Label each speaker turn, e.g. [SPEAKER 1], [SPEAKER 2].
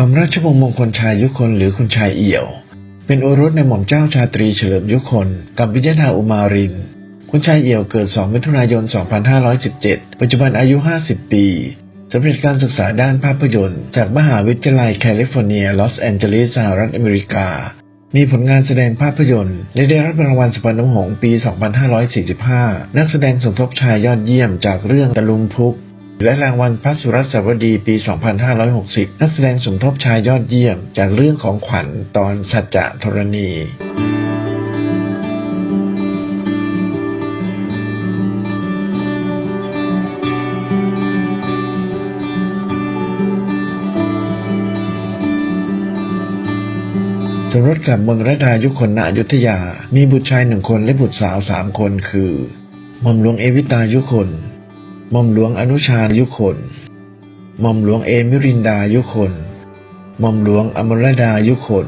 [SPEAKER 1] หม่อมราชวงศ์มงคลชายยุคนหรือคุณชายเอี่ยว เป็นโอรสในหม่อมเจ้าชาตรีเฉลิมยุคนกับวิจนาอุมาริน คุณชายเอี่ยวเกิด 2 มิถุนายน 2517 ปัจจุบันอายุ 50 ปีสำเร็จการศึกษาด้านภาพยนตร์จากมหาวิทยาลัยแคลิฟอร์เนีย ลอสแอนเจลิสสหรัฐอเมริกา มีผลงานแสดงภาพยนตร์และได้รับรางวัลสุพรรณหงส์ปี 2545 นักแสดงสมทบชายยอดเยี่ยมจากเรื่องตะลุงพุก และรางวัลพระสุรสวดีปี 2560 นักแสดงสมทบชายยอดเยี่ยม จากเรื่องของขวัญตอนสัจจะธรณีสมรสกับมนระดายุคนณอยุธยา มีบุตรชายหนึ่งคนและบุตรสาวสามคนคือหม่อมหลวงเอวิตายุคน หม่อมหลวงอนุชายุคน หม่อมหลวงเอมิรินดายุคน หม่อมหลวงอมรดายุคน